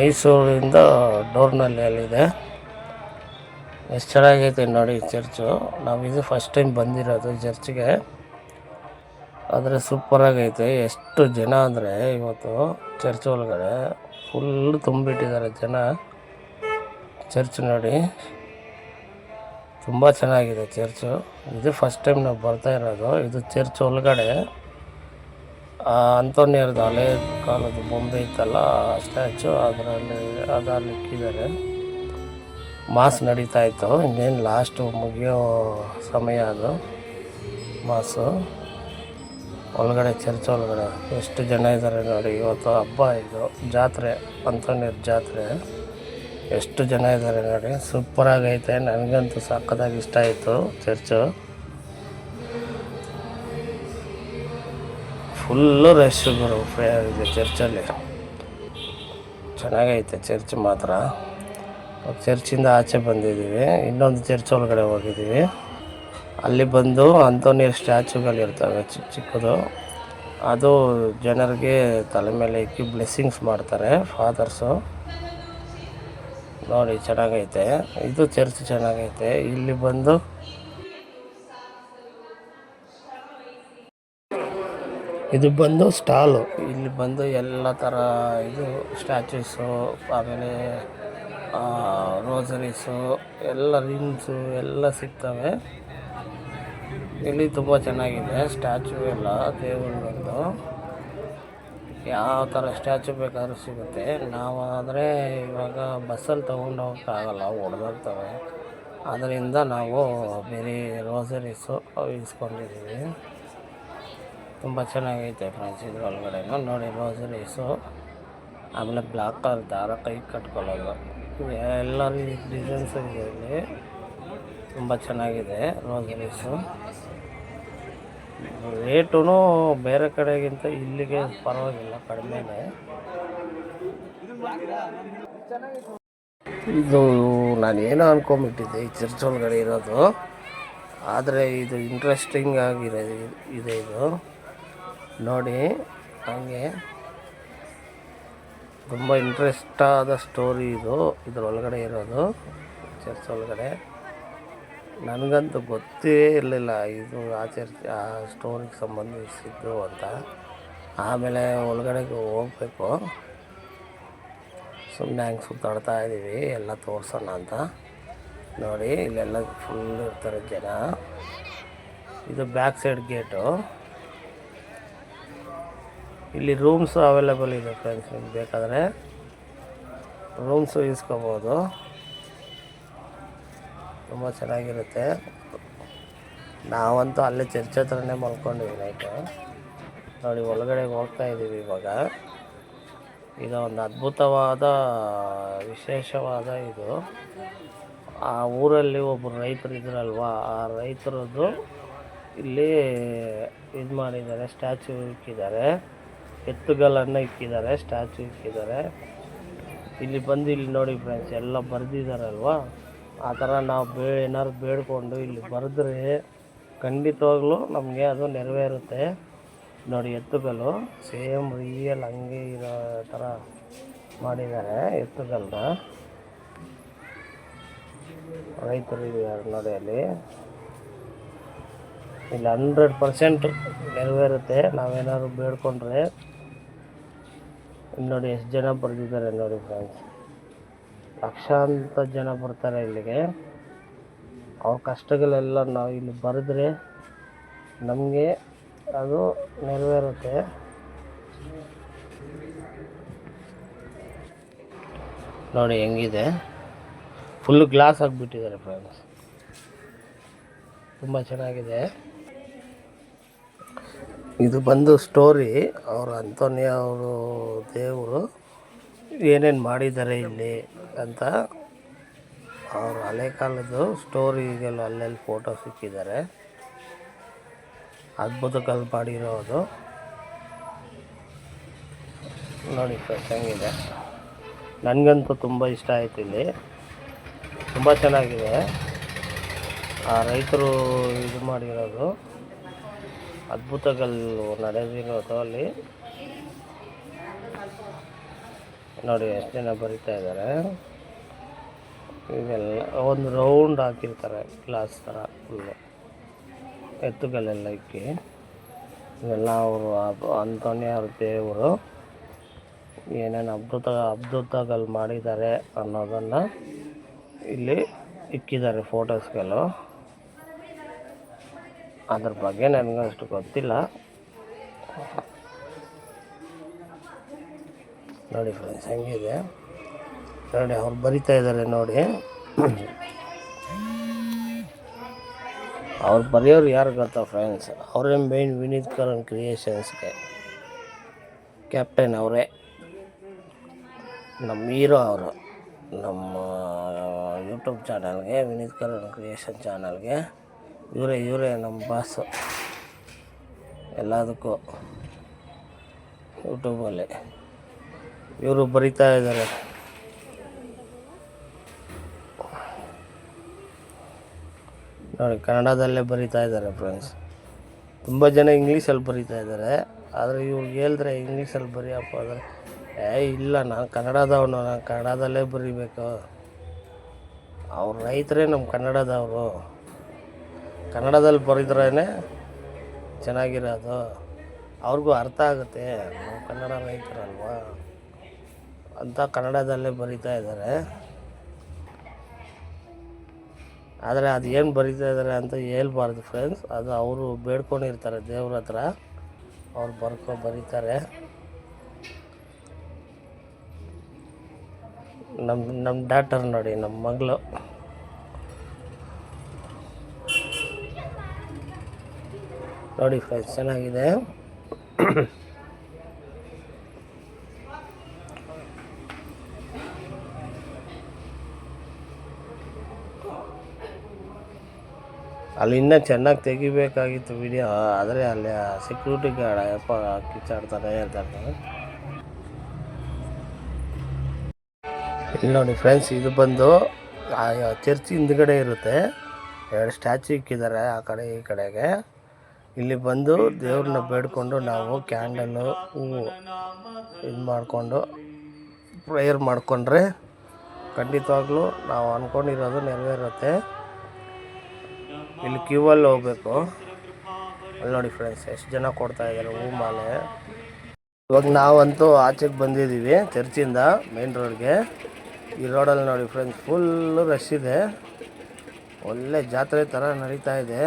ಮೈಸೂರಿಂದ ಡೋರ್ನಲ್ಲಿದೆ ಎಷ್ಟು ಚೆನ್ನಾಗೈತೆ ನೋಡಿ ಚರ್ಚು. ನಾವು ಇದು ಫಸ್ಟ್ ಟೈಮ್ ಬಂದಿರೋದು ಚರ್ಚ್ಗೆ. ಆದರೆ ಸೂಪರಾಗೈತೆ ಎಷ್ಟು ಜನ ಅಂದರೆ ಇವತ್ತು ಚರ್ಚ್ ಒಳಗಡೆ ಫುಲ್ ತುಂಬಿಟ್ಟಿದ್ದಾರೆ ಜನ. ಚರ್ಚ್ ನೋಡಿ. ತುಂಬ ಚೆನ್ನಾಗಿದೆ ಚರ್ಚು. ಇದು ಫಸ್ಟ್ ಟೈಮ್ ನಾವು ಬರ್ತಾ ಇರೋದು. ಇದು ಚರ್ಚ್ ಒಳಗಡೆ. ಆ ಅಂಥೋನಿಯರ್ದು ಹಳೆ ಕಾಲದ ಬೊಂಬೆ ಇತ್ತಲ್ಲ ಸ್ಟ್ಯಾಚು ಅದರಲ್ಲಿ ಅದರಲ್ಲಿ ಇಕ್ಕಿದ್ದಾರೆ. ಮಾಸ್ ನಡೀತಾ ಇತ್ತು, ಇನ್ನೇನು ಲಾಸ್ಟು ಮುಗಿಯೋ ಸಮಯ ಅದು, ಮಾಸು. ಒಳಗಡೆ, ಚರ್ಚ್ ಒಳಗಡೆ ಎಷ್ಟು ಜನ ಇದ್ದಾರೆ ನೋಡಿ, ಇವತ್ತು ಹಬ್ಬ ಇದು, ಜಾತ್ರೆ, ಅಂತೋನಿಯರ್ ಜಾತ್ರೆ. ಎಷ್ಟು ಜನ ಇದ್ದಾರೆ ನೋಡಿ ಸೂಪರಾಗೈತೆ ನನಗಂತೂ ಸಕ್ಕತ್ತಾಗಿ ಇಷ್ಟ ಆಯಿತು ಚರ್ಚು. ಫುಲ್ಲು ರಶ್ ಗುರು ಫ್ರೇ ಇದೆ ಚರ್ಚಲ್ಲಿ ಚೆನ್ನಾಗೈತೆ ಚರ್ಚ್ ಮಾತ್ರ. ಚರ್ಚಿಂದ ಆಚೆ ಬಂದಿದ್ದೀವಿ. ಇನ್ನೊಂದು ಚರ್ಚ್ ಒಳಗಡೆ ಹೋಗಿದ್ದೀವಿ. ಅಲ್ಲಿ ಬಂದು ಅಂತೋನಿಯರ್ ಸ್ಟ್ಯಾಚುಗಳಿರ್ತವೆ ಚಿಕ್ಕ ಚಿಕ್ಕದು. ಅದು ಜನರಿಗೆ ತಲೆ ಮೇಲೆ ಇಕ್ಕಿ ಬ್ಲೆಸ್ಸಿಂಗ್ಸ್ ಮಾಡ್ತಾರೆ ಫಾದರ್ಸು ನೋಡಿ, ಚೆನ್ನಾಗೈತೆ. ಇದು ಚರ್ಚ್ ಚೆನ್ನಾಗೈತೆ. ಇಲ್ಲಿ ಬಂದು ಇದು ಬಂದು ಸ್ಟಾಲು. ಇಲ್ಲಿ ಬಂದು ಎಲ್ಲ ಥರ ಇದು ಸ್ಟ್ಯಾಚ್ಯೂಸು ಆಮೇಲೆ ರೋಸರೀಸು ಎಲ್ಲ ರಿಂಗ್ಸು ಎಲ್ಲ ಸಿಗ್ತವೆ. ಇಲ್ಲಿ ತುಂಬ ಚೆನ್ನಾಗಿದೆ ಸ್ಟ್ಯಾಚು ಎಲ್ಲ ಬಂದು ಯಾವ ಥರ ಸ್ಟ್ಯಾಚು ಬೇಕಾದರೂ ಸಿಗುತ್ತೆ. ನಾವಾದರೆ ಇವಾಗ ಬಸ್ಸಲ್ಲಿ ತೊಗೊಂಡು ಹೋಗೋಕ್ಕಾಗಲ್ಲ ಹೊಡೆದೋಗ್ತವೆ ಅದರಿಂದ ನಾವು ಬೇರೆ ರೋಸರೀಸು ಇಸ್ಕೊಂಡಿದ್ದೀವಿ ತುಂಬ ಚೆನ್ನಾಗೈತೆ ಫ್ರೆಂಡ್ಸ್ ಇದ್ರ ನೋಡಿ ನೋಡಿ ರೇಸು ಆಮೇಲೆ ಬ್ಲ್ಯಾಕ್ ಕಲರ್ ದಾರ ಕೈ ಕಟ್ಕೊಳ್ಳೋದು. ಎಲ್ಲ ಡಿಸೈನ್ಸ್ ಇದೆ ಇಲ್ಲಿ. ತುಂಬ ಚೆನ್ನಾಗಿದೆ ರೋಸ್ ರೇಸು ರೇಟೂ ಬೇರೆ ಕಡೆಗಿಂತ ಇಲ್ಲಿಗೆ ಪರವಾಗಿಲ್ಲ, ಕಡಿಮೆನೆ. ಇದು ನಾನು ಏನೋ ಅನ್ಕೊಂಬಿಟ್ಟಿದ್ದೆ, ಈ ಚರ್ಚ್ ಒಳಗಡೆ ಇರೋದು. ಆದರೆ ಇದು ಇಂಟ್ರೆಸ್ಟಿಂಗ್ ಆಗಿರೋ ಇದೆ ಇದು. ನೋಡಿ, ಹಾಗೆ. ತುಂಬ ಇಂಟ್ರೆಸ್ಟ್ ಆದ ಸ್ಟೋರಿ ಇದು. ಇದ್ರೊಳಗಡೆ ಇರೋದು ಚರ್ಚ್ ಒಳಗಡೆ. ನನಗಂತೂ ಗೊತ್ತೇ ಇರಲಿಲ್ಲ ಇದು ಆ ಚರ್ಚ್ ಆ ಸ್ಟೋರಿಗೆ ಸಂಬಂಧಿಸಿದ್ದು ಅಂತ. ಆಮೇಲೆ ಒಳಗಡೆಗೆ ಹೋಗ್ಬೇಕು. ಸುಮ್ಮನೆ ಹಂಗೆ ಸುತ್ತಾಡ್ತಾ ಇದ್ದೀವಿ ಎಲ್ಲ ತೋರಿಸೋಣ ಅಂತ. ನೋಡಿ, ಇಲ್ಲೆಲ್ಲ ಫುಲ್ ಇರ್ತಾರೆ ಜನ. ಇದು ಬ್ಯಾಕ್ ಸೈಡ್ ಗೇಟು ಇಲ್ಲಿ ರೂಮ್ಸ್ ಅವೈಲೇಬಲ್ ಇದೆ ಫ್ರೆಂಡ್ಸ್ ನಿಮ್ಗೆ ಬೇಕಾದರೆ. ರೂಮ್ಸು ಇಸ್ಕೋಬೋದು. ತುಂಬ ಚೆನ್ನಾಗಿರುತ್ತೆ. ನಾವಂತೂ ಅಲ್ಲೇ ಚರ್ಚ್ ಹತ್ರನೇ ಮಲ್ಕೊಂಡಿವಿ ನೈಟು ನೋಡಿ, ಒಳಗಡೆ ಹೋಗ್ತಾ ಇದ್ದೀವಿ ಇವಾಗ. ಇದು ಒಂದು ಅದ್ಭುತವಾದ, ವಿಶೇಷವಾದ ಇದು. ಆ ಊರಲ್ಲಿ ಒಬ್ಬರು ರೈತರು ಇದ್ರಲ್ವಾ, ಆ ರೈತರದ್ದು ಇಲ್ಲಿ ಇದು ಮಾಡಿದ್ದಾರೆ ಸ್ಟ್ಯಾಚ್ಯೂ ಇಕ್ಕಿದ್ದಾರೆ. ಎತ್ತುಗಳನ್ನು ಇಕ್ಕಿದ್ದಾರೆ ಸ್ಟ್ಯಾಚು ಇಕ್ಕಿದ್ದಾರೆ. ಇಲ್ಲಿ ಬಂದು ಇಲ್ಲಿ ನೋಡಿ ಫ್ರೆಂಡ್ಸ್ ಎಲ್ಲ ಬರೆದಿದ್ದಾರಲ್ವಾ ಆ ಥರ ನಾವು ಬೇ, ಏನಾದ್ರು ಬೇಡ್ಕೊಂಡು ಇಲ್ಲಿ ಬರೆದ್ರೆ ಖಂಡಿತವಾಗ್ಲೂ ನಮಗೆ ಅದು ನೆರವೇರುತ್ತೆ. ನೋಡಿ ಎತ್ತುಗಳು ಸೇಮ್ ರಿಯಲ್ ಹಂಗೆ ಇರೋ ಥರ ಮಾಡಿದ್ದಾರೆ ಎತ್ತುಗಳನ್ನ ರೈತರು ಇದ್ದಾರೆ ನೋಡಿ ಅಲ್ಲಿ. ಇಲ್ಲಿ ಹಂಡ್ರೆಡ್ ಪರ್ಸೆಂಟ್ ನೆರವೇರುತ್ತೆ. ನಾವೇನಾದ್ರು ಬೇಡ್ಕೊಂಡ್ರೆ ನೋಡಿ, ಎಷ್ಟು ಜನ ಬರೆದಿದ್ದಾರೆ ನೋಡಿ ಫ್ರೆಂಡ್ಸ್ ಲಕ್ಷಾಂತ ಜನ ಬರ್ತಾರೆ ಇಲ್ಲಿಗೆ. ಅವ್ರ ಕಷ್ಟಗಳೆಲ್ಲ ನಾವು ಇಲ್ಲಿ ಬರೆದ್ರೆ ನಮಗೆ ಅದು ನೆರವೇರುತ್ತೆ. ನೋಡಿ, ಹೆಂಗಿದೆ? ಫುಲ್ ಗ್ಲಾಸ್ ಆಗಿಬಿಟ್ಟಿದ್ದಾರೆ ಫ್ರೆಂಡ್ಸ್ ತುಂಬ ಚೆನ್ನಾಗಿದೆ. ಇದು ಬಂದು ಸ್ಟೋರಿ ಅವರು ಅಂತೋನಿಯ ಅವರು ದೇವರು ಏನೇನು ಮಾಡಿದ್ದಾರೆ ಇಲ್ಲಿ ಅಂತ ಅವರು ಹಳೆ ಕಾಲದ್ದು ಸ್ಟೋರಿಗೆಲ್ಲ ಅಲ್ಲೆಲ್ಲಿ ಫೋಟೋ ಸಿಕ್ಕಿದ್ದಾರೆ. ಅದ್ಭುತಗಳು ಮಾಡಿರೋದು. ನೋಡಿ ಫ್ರೆಂಡ್ಸ್ ಹೆಂಗಿದೆ? ನನಗಂತೂ ತುಂಬ ಇಷ್ಟ ಆಯ್ತು ಇಲ್ಲಿ. ತುಂಬ ಚೆನ್ನಾಗಿದೆ. ಆ ರೈತರು ಇದು ಮಾಡಿರೋದು. ಅದ್ಭುತಗಳು ನಡೆದಿರೋದು ಅಲ್ಲಿ ನೋಡಿ, ಎಷ್ಟು ಜನ ಬರಿತಾ ಇದ್ದಾರೆ. ಇವೆಲ್ಲ ಒಂದು ರೌಂಡ್ ಹಾಕಿರ್ತಾರೆ ಗ್ಲಾಸ್ ಥರ ಫುಲ್ಲು ಎತ್ತುಗಳೆಲ್ಲ ಇಕ್ಕಿ. ಇವೆಲ್ಲ ಅವರು ಅಂತೋನ್ಯ ದೇವರು. ಏನೇನು ಅದ್ಭುತ, ಅದ್ಭುತಗಳು ಮಾಡಿದ್ದಾರೆ ಅನ್ನೋದನ್ನು ಇಲ್ಲಿ ಇಕ್ಕಿದ್ದಾರೆ ಫೋಟೋಸ್ಗಳು ಅದ್ರ ಬಗ್ಗೆ ನನಗೆ ಅಷ್ಟು ಗೊತ್ತಿಲ್ಲ. ನೋಡಿ ಫ್ರೆಂಡ್ಸ್ ಹೆಂಗಿದೆ? ನೋಡಿ, ಅವ್ರು ಬರಿತಾ ಇದ್ದಾರೆ ನೋಡಿ. ಅವ್ರು ಬರೆಯೋರು ಯಾರು ಗೊತ್ತಾ ಫ್ರೆಂಡ್ಸ್ ಅವರೇ ಮೇನ್ ವಿನೀತ್ ಕರಣ್ ಕ್ರಿಯೇಷನ್ಸ್ಗೆ ಕ್ಯಾಪ್ಟನ್ ಅವರೇ. ನಮ್ಮ ಹೀರೋ ಅವರು. ನಮ್ಮ ಯೂಟ್ಯೂಬ್ ಚಾನಲ್ಗೆ ವಿನೀತ್ ಕರಣ್ ಕ್ರಿಯೇಷನ್ ಚಾನಲ್ಗೆ ಇವರೇ ಇವರೇ ನಮ್ಮ ಬಾಸು ಎಲ್ಲದಕ್ಕೂ ಯೂಟ್ಯೂಬಲ್ಲಿ ಇವರು ಬರಿತಾ ಇದ್ದಾರೆ. ನೋಡಿ, ಕನ್ನಡದಲ್ಲೇ ಬರಿತಾ ಇದ್ದಾರೆ ಫ್ರೆಂಡ್ಸ್ ತುಂಬ ಜನ ಇಂಗ್ಲೀಷಲ್ಲಿ ಬರಿತಾ ಇದ್ದಾರೆ. ಆದರೆ ಇವ್ರು ಹೇಳಿದ್ರೆ ಇಂಗ್ಲೀಷಲ್ಲಿ ಬರೆಯಪ್ಪ ಅಂದರೆ, ಏ, ಇಲ್ಲ, ನಾನು ಕನ್ನಡದವನು, ನಾನು ಕನ್ನಡದಲ್ಲೇ ಬರಿಬೇಕು. ಅವ್ರು ರೈತರೇ ನಮ್ಮ ಕನ್ನಡದವರು. ಕನ್ನಡದಲ್ಲಿ ಬರೆದ್ರೇ ಚೆನ್ನಾಗಿರೋದು. ಅವ್ರಿಗೂ ಅರ್ಥ ಆಗುತ್ತೆ. ನಾವು ಕನ್ನಡ ರೈತರಲ್ವಾ? ಅಂತ ಕನ್ನಡದಲ್ಲೇ ಬರಿತಾ ಇದ್ದಾರೆ. ಆದರೆ ಅದು ಏನು ಬರಿತಾ ಇದ್ದಾರೆ ಅಂತ ಹೇಳ್ಬಾರ್ದು ಫ್ರೆಂಡ್ಸ್ ಅದು ಅವರು ಬೇಡ್ಕೊಂಡಿರ್ತಾರೆ. ದೇವ್ರ ಹತ್ರ ಅವ್ರು ಬರ್ಕೊ ಬರೀತಾರೆ. ನಮ್ಮ ನಮ್ಮ ಡಾಕ್ಟರ್ ನೋಡಿ ನಮ್ಮ ಮಗಳು. ನೋಡಿ ಫ್ರೆಂಡ್ಸ್ ಚೆನ್ನಾಗಿದೆ. ಅಲ್ಲಿ ಇನ್ನೂ ಚೆನ್ನಾಗಿ ತೆಗಿಬೇಕಾಗಿತ್ತು ವಿಡಿಯೋ ಆದರೆ ಅಲ್ಲಿ ಸೆಕ್ಯೂರಿಟಿ ಗಾರ್ಡ್ ಯಪ್ಪ ಕಿಚ್ಚಾಡ್ತಾನೆ ಇರ್ತಾನೆ ಇಲ್ಲಿ ನೋಡಿ ಫ್ರೆಂಡ್ಸ್ ಇದು ಬಂದು ಚರ್ಚ್ ಹಿಂದ್ಗಡೆ ಇರುತ್ತೆ. ಎರಡು ಸ್ಟ್ಯಾಚು ಇಕ್ಕಿದ್ದಾರೆ ಆ ಕಡೆ ಈ ಕಡೆಗೆ. ಇಲ್ಲಿ ಬಂದು ದೇವ್ರನ್ನ ಬೇಡ್ಕೊಂಡು ನಾವು ಕ್ಯಾಂಡಲು ಹೂವು ಇದು ಮಾಡಿಕೊಂಡು ಪ್ರೇಯರ್ ಮಾಡಿಕೊಂಡ್ರೆ ಖಂಡಿತವಾಗ್ಲೂ ನಾವು ಅಂದ್ಕೊಂಡಿರೋದು ನೆರವೇರುತ್ತೆ. ಇಲ್ಲಿ ಕ್ಯೂ ಅಲ್ಲಿ ಹೋಗ್ಬೇಕು. ಅಲ್ಲಿ ನೋಡಿ ಫ್ರೆಂಡ್ಸ್ ಎಷ್ಟು ಜನ ಕೊಡ್ತಾ ಇದ್ದಾರೆ ಹೂ ಮಾಲೆ. ಇವಾಗ ನಾವಂತೂ ಆಚೆಗೆ ಬಂದಿದ್ದೀವಿ, ಚರ್ಚಿಂದ ಮೇನ್ ರೋಡ್ಗೆ ಈ ರೋಡಲ್ಲಿ ನೋಡಿ ಫ್ರೆಂಡ್ಸ್ ಫುಲ್ಲು ರಶ್ ಇದೆ. ಒಳ್ಳೆ ಜಾತ್ರೆ ಥರ ನಡೀತಾ ಇದೆ.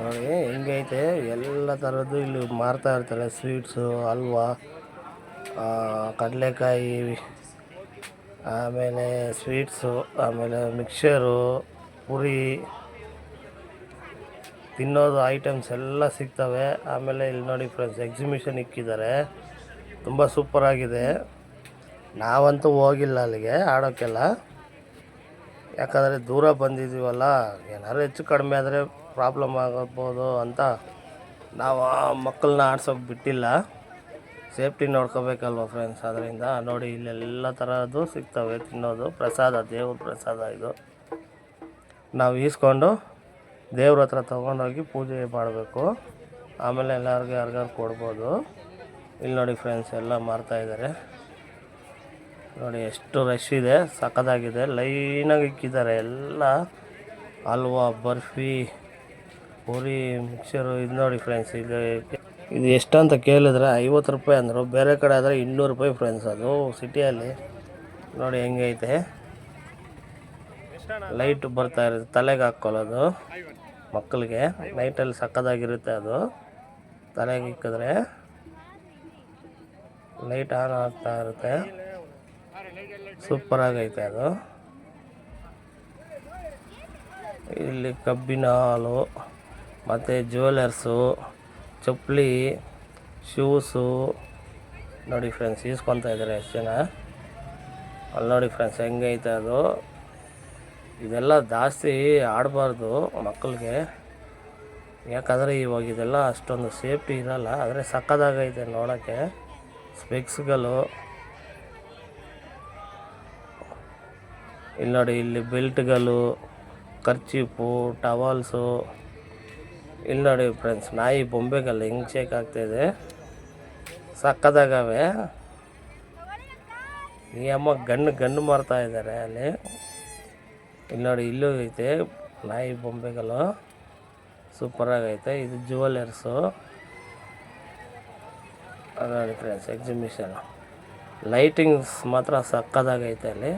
ನೋಡಿ ಹೆಂಗೈತೆ. ಎಲ್ಲ ಥರದ್ದು ಇಲ್ಲಿ ಮಾರ್ತಾ ಇರ್ತಾರೆ. ಸ್ವೀಟ್ಸು, ಹಲ್ವಾ ಕಡಲೆಕಾಯಿ, ಆಮೇಲೆ ಸ್ವೀಟ್ಸು, ಆಮೇಲೆ ಮಿಕ್ಸರು ಪುರಿ, ತಿನ್ನೋದು ಐಟಮ್ಸ್ ಎಲ್ಲ ಸಿಗ್ತವೆ. ಆಮೇಲೆ ಇಲ್ಲಿ ನೋಡಿ ಫ್ರೆಂಡ್ಸ್ ಎಕ್ಸಿಬಿಷನ್ ಇಕ್ಕಿದ್ದಾರೆ. ತುಂಬ ಸೂಪರಾಗಿದೆ ನಾವಂತೂ ಹೋಗಿಲ್ಲ ಅಲ್ಲಿಗೆ ಆಡೋಕ್ಕೆಲ್ಲ ಯಾಕಂದರೆ ದೂರ ಬಂದಿದ್ದೀವಲ್ಲ, ಏನಾದ್ರು ಹೆಚ್ಚು ಕಡಿಮೆ ಆದರೆ ಪ್ರಾಬ್ಲಮ್ ಆಗಬೋದು ಅಂತ ನಾವು ಮಕ್ಕಳನ್ನ ಆಡ್ಸೋಕೆ ಬಿಟ್ಟಿಲ್ಲ. ಸೇಫ್ಟಿ ನೋಡ್ಕೋಬೇಕಲ್ವ ಫ್ರೆಂಡ್ಸ್ ಅದರಿಂದ ನೋಡಿ, ಇಲ್ಲೆಲ್ಲ ಥರದ್ದು ಸಿಗ್ತವೆ ತಿನ್ನೋದು. ಪ್ರಸಾದ, ದೇವ್ರ ಪ್ರಸಾದ ಇದು. ನಾವು ಈಸ್ಕೊಂಡು ದೇವ್ರ ಹತ್ರ ತೊಗೊಂಡೋಗಿ ಪೂಜೆ ಮಾಡಬೇಕು. ಆಮೇಲೆ ಎಲ್ಲರಿಗೂ ಯಾರಿಗಾರು ಕೊಡ್ಬೋದು. ಇಲ್ಲಿ ನೋಡಿ ಫ್ರೆಂಡ್ಸ್ ಎಲ್ಲ ಮಾರ್ತಾ ಇದ್ದಾರೆ ನೋಡಿ, ಎಷ್ಟು ರಶ್ ಇದೆ. ಸಖತ್ತಾಗಿದೆ. ಲೈನಾಗಿ ಇಕ್ಕಿದ್ದಾರೆ. ಎಲ್ಲ ಹಲ್ವಾ, ಬರ್ಫಿ ಪೂರಿ ಮಿಕ್ಸರು ಇದು ನೋಡಿ ಫ್ರೆಂಡ್ಸ್ ಇದು ಇದು ಎಷ್ಟಂತ ಕೇಳಿದ್ರೆ ಐವತ್ತು ರೂಪಾಯಿ ಅಂದರು. ಬೇರೆ ಕಡೆ ಆದರೆ ಇನ್ನೂರು ರೂಪಾಯಿ ಫ್ರೆಂಡ್ಸ್ ಅದು ಸಿಟಿಯಲ್ಲಿ. ನೋಡಿ ಹೆಂಗೈತೆ ಲೈಟ್ ಬರ್ತಾ ಇರುತ್ತೆ, ತಲೆಗೆ ಹಾಕ್ಕೊಳ್ಳೋದು. ಮಕ್ಕಳಿಗೆ ನೈಟಲ್ಲಿ ಸಕ್ಕದಾಗಿರುತ್ತೆ ಅದು. ತಲೆಗೆ ಇಕ್ಕಿದ್ರೆ ಲೈಟ್ ಆನ್ ಆಗ್ತಾ ಇರುತ್ತೆ. ಸೂಪರ್ ಆಗೈತೆ ಅದು. ಇಲ್ಲಿ ಕಬ್ಬಿನ ಹಾಲು. ಮತ್ತು ಜ್ಯುವೆಲರ್ಸು ಚಪ್ಪಲಿ ಶೂಸು ನೋಡಿ ಫ್ರೆಂಡ್ಸ್ ಈಸ್ಕೊತಾ ಇದ್ದಾರೆ ಎಷ್ಟು ಜನ? ಅಲ್ಲಿ ನೋಡಿ ಫ್ರೆಂಡ್ಸ್ ಹೆಂಗೈತೆ ಅದು? ಇದೆಲ್ಲ ಜಾಸ್ತಿ ಆಡಬಾರ್ದು ಮಕ್ಕಳಿಗೆ. ಯಾಕಂದರೆ ಇವಾಗ ಇದೆಲ್ಲ ಅಷ್ಟೊಂದು ಸೇಫ್ಟಿ ಇರಲ್ಲ. ಆದರೆ ಸಕ್ಕದಾಗೈತೆ ನೋಡೋಕ್ಕೆ. ಸ್ಪೆಕ್ಸ್ಗಳು ಇಲ್ಲಿ ನೋಡಿ, ಇಲ್ಲಿ ಬೆಲ್ಟ್ಗಳು ಖರ್ಚೀಪು ಟವಲ್ಸು ಇಲ್ಲಿ ನೋಡಿ ಫ್ರೆಂಡ್ಸ್ ನಾಯಿ ಬೊಂಬೆಗಲ್ಲ ಹಿಂಗೆ ಶೇಕ್ ಆಗ್ತಾಯಿದೆ ಸಕ್ಕದಾಗವೆ. ಈ ಅಮ್ಮ ಗಣ್ಣು ಗಣ್ಣು ಮಾರ್ತಾ ಇದ್ದಾರೆ ಅಲ್ಲಿ. ಇಲ್ಲಿ ನೋಡಿ ಇಲ್ಲೂ ಐತೆ, ನಾಯಿ ಬೊಂಬೆಗಲ್ಲು. ಸೂಪರಾಗೈತೆ ಇದು ಜುವೆಲರ್ಸು ಅದು ನೋಡಿ ಫ್ರೆಂಡ್ಸ್ ಎಕ್ಸಿಬಿಷನ್ ಲೈಟಿಂಗ್ಸ್ ಮಾತ್ರ ಸಕ್ಕದಾಗೈತೆ ಅಲ್ಲಿ.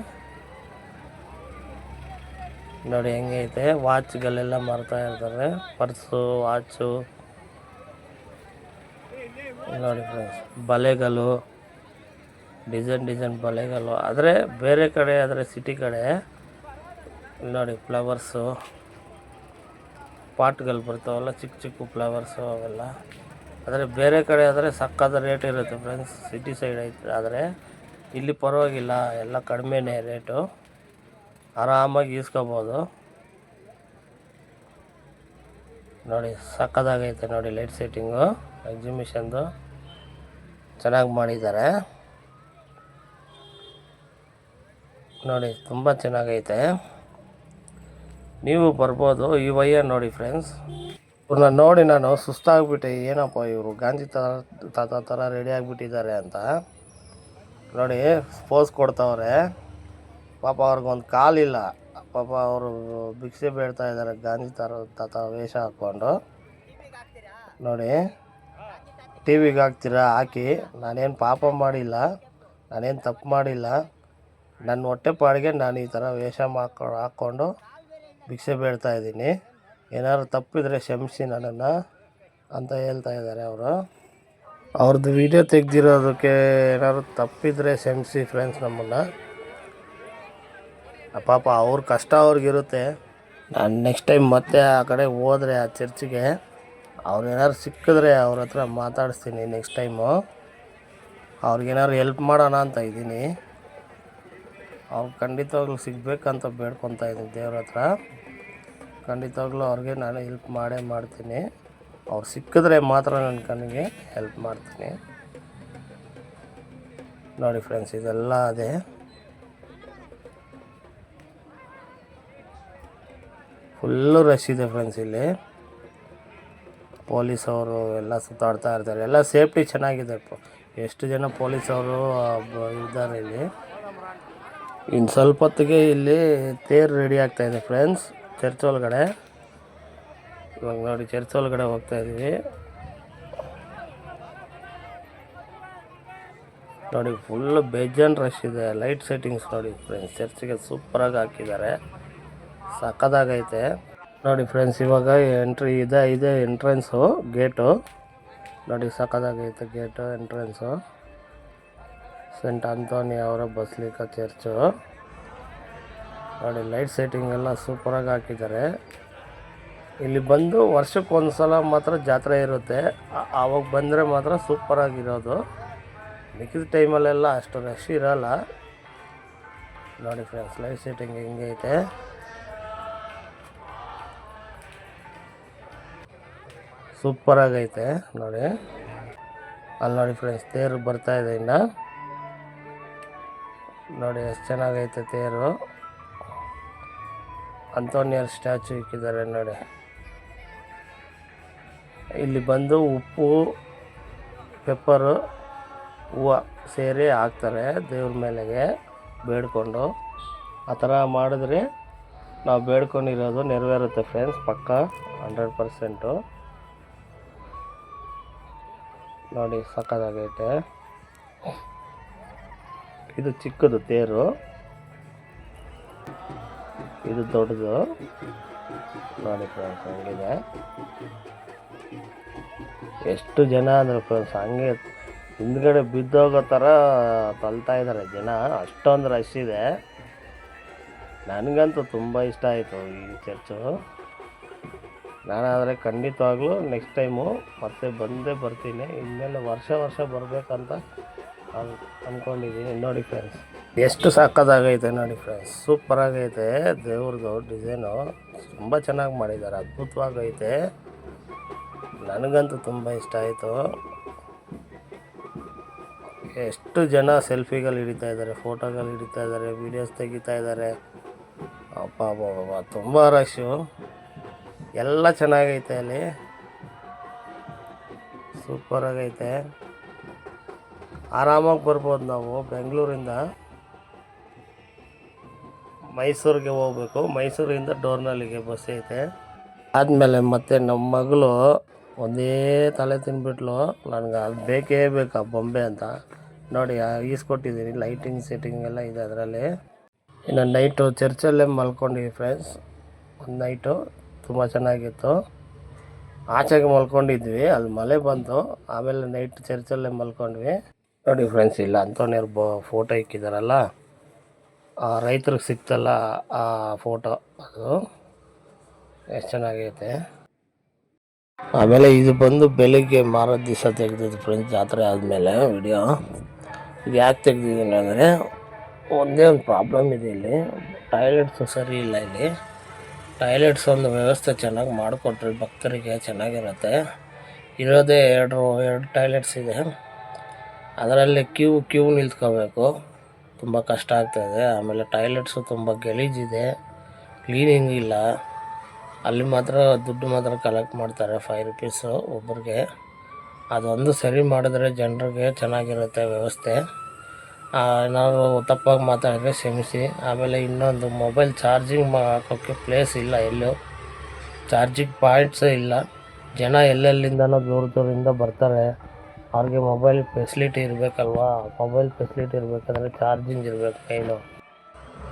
ನೋಡಿ ಹೆಂಗೈತೆ ವಾಚ್ಗಳೆಲ್ಲ ಮಾರ್ತಾ ಇರ್ತಾರೆ. ಪರ್ಸು ವಾಚು ನೋಡಿ ಫ್ರೆಂಡ್ಸ್ ಬಲೆಗಳು ಡಿಸೈನ್ ಡಿಸೈನ್ ಬಲೆಗಳು. ಆದರೆ ಬೇರೆ ಕಡೆ, ಆದರೆ ಸಿಟಿ ಕಡೆ, ನೋಡಿ ಫ್ಲವರ್ಸು ಪಾಟ್ಗಳು ಬರ್ತಾವಲ್ಲ, ಚಿಕ್ಕ ಚಿಕ್ಕ ಫ್ಲವರ್ಸು ಅವೆಲ್ಲ. ಆದರೆ ಬೇರೆ ಕಡೆ ಆದರೆ ಸಕ್ಕದ ರೇಟ್ ಇರುತ್ತೆ ಫ್ರೆಂಡ್ಸ್ ಸಿಟಿ ಸೈಡ್ ಐತೆ. ಆದರೆ ಇಲ್ಲಿ ಪರವಾಗಿಲ್ಲ, ಎಲ್ಲ ಕಡಿಮೆನೇ ರೇಟು ಆರಾಮಾಗಿ ಈಸ್ಕೋಬೋದು. ನೋಡಿ ಸಕ್ಕದಾಗೈತೆ ನೋಡಿ ಲೈಟ್ ಸೆಟ್ಟಿಂಗು ಎಕ್ಸಿಬಿಷನ್ದು. ಚೆನ್ನಾಗಿ ಮಾಡಿದ್ದಾರೆ. ನೋಡಿ, ತುಂಬ ಚೆನ್ನಾಗೈತೆ. ನೀವು ಬರ್ಬೋದು ಈ ವಯ್ಯ ನೋಡಿ ಫ್ರೆಂಡ್ಸ್. ಇವ್ರನ್ನ ನೋಡಿ ನಾನು ಸುಸ್ತಾಗ್ಬಿಟ್ಟೆ, ಏನಪ್ಪ ಇವರು ಗಾಂಧಿ ತಾತ ಥರ ರೆಡಿ ಆಗಿಬಿಟ್ಟಿದ್ದಾರೆ ಅಂತ. ನೋಡಿ, ಪೋಸ್ ಕೊಡ್ತಾವ್ರೆ. ಪಾಪ ಅವ್ರಿಗೊಂದು ಕಾಲಿಲ್ಲ. ಪಾಪ ಅವರು ಭಿಕ್ಷೆ ಬೇಡ್ತಾ ಇದ್ದಾರೆ ಗಾಂಧಿ ತರ ತಾತ ವೇಷ ಹಾಕ್ಕೊಂಡು. ನೋಡಿ ಟಿ ವಿಗೆ ಹಾಕ್ತೀರಾ? ಹಾಕಿ. ನಾನೇನು ಪಾಪ ಮಾಡಿಲ್ಲ. ನಾನೇನು ತಪ್ಪು ಮಾಡಿಲ್ಲ. ನನ್ನ ಹೊಟ್ಟೆ ಪಾಡಿಗೆ ನಾನು ಈ ಥರ ವೇಷ ಮಾಡ್ಕೊ ಹಾಕ್ಕೊಂಡು ಭಿಕ್ಷೆ ಬೇಡ್ತಾ ಇದ್ದೀನಿ. ಏನಾದ್ರು ತಪ್ಪಿದರೆ ಕ್ಷಮಿಸಿ ನನ್ನನ್ನು ಅಂತ ಹೇಳ್ತಾ ಇದ್ದಾರೆ ಅವರು. ಅವ್ರದ್ದು ವಿಡಿಯೋ ತೆಗ್ದಿರೋದಕ್ಕೆ ಏನಾದ್ರು ತಪ್ಪಿದರೆ ಕ್ಷಮಿಸಿ ಫ್ರೆಂಡ್ಸ್ ನಮ್ಮನ್ನು. ಪಾಪ ಅವ್ರ ಕಷ್ಟ ಅವ್ರಿಗಿರುತ್ತೆ ನಾನು ನೆಕ್ಸ್ಟ್ ಟೈಮ್ ಮತ್ತೆ ಆ ಕಡೆ ಹೋದರೆ ಆ ಚರ್ಚಿಗೆ, ಅವ್ರು ಏನಾದ್ರು ಸಿಕ್ಕಿದ್ರೆ ಅವ್ರ ಹತ್ರ ಮಾತಾಡಿಸ್ತೀನಿ ನೆಕ್ಸ್ಟ್ ಟೈಮು ಅವ್ರಿಗೇನಾದ್ರು ಹೆಲ್ಪ್ ಮಾಡೋಣ ಅಂತ ಇದ್ದೀನಿ. ಅವ್ರು ಖಂಡಿತವಾಗ್ಲೂ ಸಿಗಬೇಕಂತ ಬೇಡ್ಕೊತಾ ಇದ್ದೀನಿ ದೇವ್ರ ಹತ್ರ. ಖಂಡಿತವಾಗ್ಲೂ ಅವ್ರಿಗೆ ನಾನು ಹೆಲ್ಪ್ ಮಾಡೇ ಮಾಡ್ತೀನಿ. ಅವ್ರು ಸಿಕ್ಕಿದ್ರೆ ಮಾತ್ರ ನನ್ನ ಕಣ್ಣಿಗೆ ಹೆಲ್ಪ್ ಮಾಡ್ತೀನಿ. ನೋಡಿ ಫ್ರೆಂಡ್ಸ್ ಇದೆಲ್ಲ ಅದೇ. ಫುಲ್ಲು ರಶ್ ಇದೆ ಫ್ರೆಂಡ್ಸ್ ಇಲ್ಲಿ. ಪೊಲೀಸ್ ಅವರು ಎಲ್ಲ ಸುತ್ತಾಡ್ತಾ ಇರ್ತಾರೆ. ಎಲ್ಲ ಸೇಫ್ಟಿ ಚೆನ್ನಾಗಿದೆ ಎಷ್ಟು ಜನ ಪೊಲೀಸ್ ಅವರು ಇದ್ದಾರೆ ಇಲ್ಲಿ. ಇನ್ನು ಸ್ವಲ್ಪ ಹೊತ್ತಿಗೆ ಇಲ್ಲಿ ತೇರು ರೆಡಿ ಆಗ್ತಾ ಇದೆ ಫ್ರೆಂಡ್ಸ್ ಚರ್ಚ್ ಒಳಗಡೆ. ಇವಾಗ ನೋಡಿ, ಚರ್ಚ್ ಒಳಗಡೆ ಹೋಗ್ತಾ ಇದ್ದೀವಿ ನೋಡಿ ಫುಲ್ ಬೇಜಾನ್ ರಶ್ ಇದೆ. ಲೈಟ್ ಸೆಟ್ಟಿಂಗ್ಸ್ ನೋಡಿ ಫ್ರೆಂಡ್ಸ್ ಚರ್ಚಿಗೆ ಸೂಪರಾಗಿ ಹಾಕಿದ್ದಾರೆ. ಸಕ್ಕದಾಗೈತೆ. ನೋಡಿ ಫ್ರೆಂಡ್ಸ್ ಇವಾಗ ಎಂಟ್ರಿ ಇದೆ ಇದೆ ಎಂಟ್ರೆನ್ಸು ಗೇಟು ನೋಡಿ ಸಕ್ಕದಾಗೈತೆ ಗೇಟು ಎಂಟ್ರೆನ್ಸು ಸೆಂಟ್ ಆಂಥೋನಿ ಅವರ ಬಸ್ಲಿಕಾ ಚರ್ಚು ನೋಡಿ ಲೈಟ್ ಸೆಟ್ಟಿಂಗ್ ಎಲ್ಲ ಸೂಪರಾಗಿ ಹಾಕಿದ್ದಾರೆ. ಇಲ್ಲಿ ಬಂದು ವರ್ಷಕ್ಕೆ ಒಂದು ಸಲ ಮಾತ್ರ ಜಾತ್ರೆ ಇರುತ್ತೆ. ಆವಾಗ ಬಂದರೆ ಮಾತ್ರ ಸೂಪರಾಗಿರೋದು ಮಿಕ್ಕಿದ ಟೈಮಲ್ಲೆಲ್ಲ ಅಷ್ಟು ರಶ್ ಇರೋಲ್ಲ. ನೋಡಿ ಫ್ರೆಂಡ್ಸ್ ಲೈಟ್ ಸೆಟ್ಟಿಂಗ್ ಹೆಂಗೈತೆ. ಸೂಪರಾಗೈತೆ ನೋಡಿ. ಅಲ್ಲಿ ನೋಡಿ ಫ್ರೆಂಡ್ಸ್ ತೇರು ಬರ್ತಾ ಇದೆ ಇನ್ನು. ನೋಡಿ, ಎಷ್ಟು ಚೆನ್ನಾಗೈತೆ ತೇರು. ಅಂತೋನಿಯರ್ ಸ್ಟ್ಯಾಚು ಇಕ್ಕಿದ್ದಾರೆ ನೋಡಿ. ಇಲ್ಲಿ ಬಂದು ಉಪ್ಪು ಪೆಪ್ಪರು ಹೂವು ಸೇರಿ ಹಾಕ್ತಾರೆ ದೇವ್ರ ಮೇಲೆಗೆ ಬೇಡ್ಕೊಂಡು. ಆ ಥರ ಮಾಡಿದ್ರೆ ನಾವು ಬೇಡ್ಕೊಂಡಿರೋದು ನೆರವೇರುತ್ತೆ ಫ್ರೆಂಡ್ಸ್ ಪಕ್ಕ ಹಂಡ್ರೆಡ್ ಪರ್ಸೆಂಟು ನೋಡಿ ಸಕ್ಕದಾಗೈತೆ ಇದು ಚಿಕ್ಕದು, ತೇರು. ಇದು ದೊಡ್ಡದು. ನೋಡಿ ಫ್ರೆಂಡ್ಸ್ ಹಂಗಿದೆ. ಎಷ್ಟು ಜನ ಅಂದರೆ ಫ್ರೆಂಡ್ಸ್ ಹಂಗೆ ಹಿಂದ್ಗಡೆ ಬಿದ್ದೋಗೋ ಥರ ತಳ್ತಾ ಇದ್ದಾರೆ ಜನ. ಅಷ್ಟೊಂದು ರಶ್ ಇದೆ. ನನಗಂತೂ ತುಂಬ ಇಷ್ಟ ಆಯಿತು ಈ ಚರ್ಚು ನಾನಾದರೆ ಖಂಡಿತವಾಗ್ಲೂ ನೆಕ್ಸ್ಟ್ ಟೈಮು ಮತ್ತೆ ಬಂದೇ ಬರ್ತೀನಿ. ಇನ್ಮೇಲೆ ವರ್ಷ ವರ್ಷ ಬರಬೇಕಂತ ಅಂದ್ಕೊಂಡಿದ್ದೀನಿ ನೋಡಿ ಫ್ರೆಂಡ್ಸ್ ಎಷ್ಟು ಸಾಕದಾಗೈತೆ ನೋಡಿ ಫ್ರೆಂಡ್ಸ್ ಸೂಪರಾಗೈತೆ ದೇವ್ರದ್ದು ಡಿಸೈನು ತುಂಬ ಚೆನ್ನಾಗಿ ಮಾಡಿದ್ದಾರೆ ಅದ್ಭುತವಾಗೈತೆ. ನನಗಂತೂ ತುಂಬ ಇಷ್ಟ ಆಯಿತು. ಎಷ್ಟು ಜನ ಸೆಲ್ಫಿಗಳು ಹಿಡಿತಾ ಇದ್ದಾರೆ ಫೋಟೋಗಳು ಹಿಡಿತಾ ಇದ್ದಾರೆ ವೀಡಿಯೋಸ್ ತೆಗಿತಾ ಇದ್ದಾರೆ ಅಪ್ಪ ಅಬ್ಬಾ ತುಂಬ ರಶ್ಶು. ಎಲ್ಲ ಚೆನ್ನಾಗೈತೆ ಅಲ್ಲಿ. ಸೂಪರಾಗೈತೆ ಆರಾಮಾಗಿ ಬರ್ಬೋದು ನಾವು ಬೆಂಗಳೂರಿಂದ. ಮೈಸೂರಿಗೆ ಹೋಗ್ಬೇಕು. ಮೈಸೂರಿಂದ ಡೋರ್ನಲ್ಲಿಗೆ ಬಸ್ ಐತೆ. ಆದಮೇಲೆ ಮತ್ತೆ ನಮ್ಮ ಮಗಳು ಒಂದೇ ತಲೆ ತಿನ್ಬಿಟ್ಲು. ನನಗೆ ಅದು ಬೇಕೇ ಬೇಕು ಆ ಬೊಂಬೆ ಅಂತ. ನೋಡಿ ಈಸ್ಕೊಟ್ಟಿದ್ದೀನಿ ಲೈಟಿಂಗ್ ಸೆಟ್ಟಿಂಗ್ ಎಲ್ಲ ಇದೆ ಅದರಲ್ಲಿ. ಇನ್ನು ನೈಟು ಚರ್ಚಲ್ಲೇ ಮಲ್ಕೊಂಡಿವಿ ಫ್ರೆಂಡ್ಸ್ ಒಂದು ನೈಟು ತುಂಬ ಚೆನ್ನಾಗಿತ್ತು. ಆಚೆಗೆ ಮಲ್ಕೊಂಡಿದ್ವಿ, ಅಲ್ಲಿ ಮಳೆ ಬಂತು, ಆಮೇಲೆ ನೈಟ್ ಚರ್ಚಲ್ಲೇ ಮಲ್ಕೊಂಡ್ವಿ. ನೋಡಿ ಫ್ರೆಂಡ್ಸ್ ಇಲ್ಲ ಅಂತೋನಿಯರ್ ಬ ಫೋಟೋ ಇಕ್ಕಿದಾರಲ್ಲ, ಆ ರೈತರಿಗೆ ಸಿಕ್ತಲ್ಲ ಆ ಫೋಟೋ ಅದು. ಎಷ್ಟು ಚೆನ್ನಾಗೈತೆ. ಆಮೇಲೆ ಇದು ಬಂದು ಬೆಳಿಗ್ಗೆ ಮಾರೋ ದಿವಸ ತೆಗೆದಿದ್ದು ಫ್ರೆಂಡ್ಸ್ ಜಾತ್ರೆ ಆದಮೇಲೆ ವಿಡಿಯೋ ಇದು ಯಾಕೆ ತೆಗೆದಿದ್ದೀನಿ ಅಂದರೆ, ಒಂದೇ ಒಂದು ಪ್ರಾಬ್ಲಮ್ ಇದೆ ಇಲ್ಲಿ. ಟಾಯ್ಲೆಟ್ಸು ಸರಿ ಇಲ್ಲ ಇಲ್ಲಿ. ಟಾಯ್ಲೆಟ್ಸ್ ಒಂದು ವ್ಯವಸ್ಥೆ ಚೆನ್ನಾಗಿ ಮಾಡಿಕೊಟ್ರಿ, ಭಕ್ತರಿಗೆ ಚೆನ್ನಾಗಿರುತ್ತೆ. ಇರೋದೇ ಎರಡು ಎರಡು ಟಾಯ್ಲೆಟ್ಸ್ ಇದೆ. ಅದರಲ್ಲಿ ಕ್ಯೂ ಕ್ಯೂ ನಿಲ್ತ್ಕೋಬೇಕು ತುಂಬ ಕಷ್ಟ ಆಗ್ತಾಯಿದೆ ಆಮೇಲೆ ಟಾಯ್ಲೆಟ್ಸು ತುಂಬ ಗಲೀಜಿದೆ ಕ್ಲೀನಿಂಗ್ ಇಲ್ಲ. ಅಲ್ಲಿ ಮಾತ್ರ ದುಡ್ಡು ಮಾತ್ರ ಕಲೆಕ್ಟ್ ಮಾಡ್ತಾರೆ ಫೈವ್ ರುಪೀಸು ಒಬ್ಬರಿಗೆ ಅದೊಂದು ಸರಿ ಮಾಡಿದ್ರೆ ಜನರಿಗೆ ಚೆನ್ನಾಗಿರುತ್ತೆ ವ್ಯವಸ್ಥೆ. ಏನಾದ್ರು ತಪ್ಪಾಗಿ ಮಾತಾಡಿದ್ರೆ ಕ್ಷಮಿಸಿ. ಆಮೇಲೆ ಇನ್ನೊಂದು ಮೊಬೈಲ್ ಚಾರ್ಜಿಂಗ್ ಹಾಕೋಕ್ಕೆ ಪ್ಲೇಸ್ ಇಲ್ಲ ಎಲ್ಲೂ. ಚಾರ್ಜಿಂಗ್ ಪಾಯಿಂಟ್ಸೇ ಇಲ್ಲ. ಜನ ಎಲ್ಲೆಲ್ಲಿಂದನೋ ದೂರ ದೂರದಿಂದ ಬರ್ತಾರೆ. ಅವ್ರಿಗೆ ಮೊಬೈಲ್ ಫೆಸಿಲಿಟಿ ಇರಬೇಕಲ್ವಾ? ಮೊಬೈಲ್ ಫೆಸಿಲಿಟಿ ಇರಬೇಕಂದ್ರೆ ಚಾರ್ಜಿಂಗ್ ಇರಬೇಕು ಕೈಲು.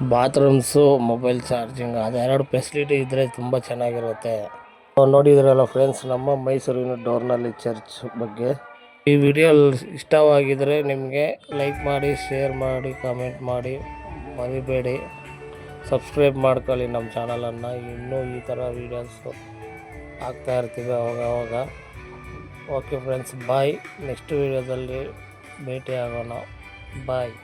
ಬಾತ್ರೂಮ್ಸು ಮೊಬೈಲ್ ಚಾರ್ಜಿಂಗ್ ಅದೆರಡು ಫೆಸಿಲಿಟಿ ಇದ್ದರೆ ತುಂಬ ಚೆನ್ನಾಗಿರುತ್ತೆ. ನೋಡಿದ್ರಲ್ಲ ಫ್ರೆಂಡ್ಸ್ ನಮ್ಮ ಮೈಸೂರಿನ ಡೋರ್ನಲ್ಲಿ ಚರ್ಚ್ ಬಗ್ಗೆ. ಈ ವಿಡಿಯೋ ಇಷ್ಟವಾಗಿದ್ದರೆ ನಿಮಗೆ ಲೈಕ್ ಮಾಡಿ ಶೇರ್ ಮಾಡಿ ಕಮೆಂಟ್ ಮಾಡಿ. ಮರಿಬೇಡಿ. ಸಬ್ಸ್ಕ್ರೈಬ್ ಮಾಡ್ಕೊಳ್ಳಿ ನಮ್ಮ ಚಾನಲನ್ನು ಇನ್ನೂ ಈ ಥರ ವೀಡಿಯೋಸು ಹಾಕ್ತಾ ಇರ್ತೀವಿ ಅವಾಗ ಅವಾಗ. ಓಕೆ ಫ್ರೆಂಡ್ಸ್ ಬಾಯ್ ನೆಕ್ಸ್ಟ್ ವೀಡಿಯೋದಲ್ಲಿ ಆಗೋಣ ಬಾಯ್